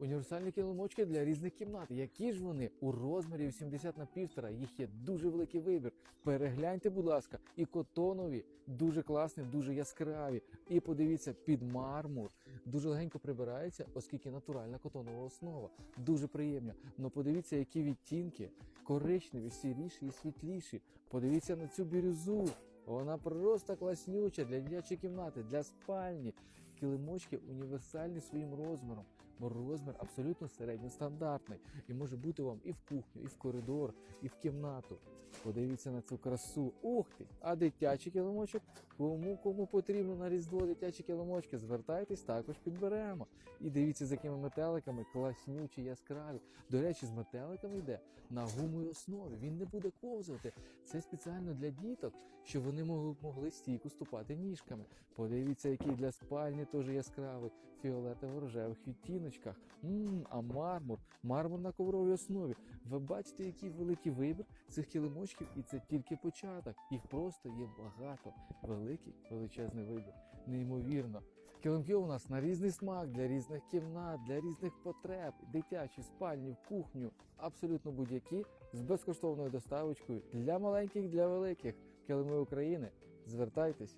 Універсальні килимочки для різних кімнат. Які ж вони у розмірі 80 на півтора. Їх є дуже великий вибір. Перегляньте, будь ласка, і котонові, дуже класні, дуже яскраві. І подивіться під мармур. Дуже легенько прибирається, оскільки натуральна котонова основа. Дуже приємно. Ну подивіться, які відтінки коричневі, сіріші і світліші. Подивіться на цю бірюзу. Вона просто класнюча для дитячої кімнати, для спальні. Килимочки універсальні своїм розміром, бо розмір абсолютно середньостандартний і може бути вам і в кухню, і в коридор, і в кімнату. Подивіться на цю красу. Ух ти! А дитячий килимочок? Кому кому потрібно на різдво дитячі килимочки? Звертайтесь, також підберемо. І дивіться, з якими метеликами класнючі, яскраві. До речі, з метеликами йде на гумовій основі. Він не буде ковзати. Це спеціально для діток, щоб вони могли, могли стійко ступати ніжками. Подивіться, який для спальні теж яскравий, фіолетово-рожевих відтіночках. Мм, а мармур, мармур на ковровій основі. Ви бачите, який великий вибір цих килимочків, і це тільки початок. Їх просто є багато. Великий величезний вибір. Неймовірно. Килимки у нас на різний смак, для різних кімнат, для різних потреб, дитячі, спальні, кухню, абсолютно будь-які з безкоштовною доставочкою для маленьких, для великих. Килими України. Звертайтесь.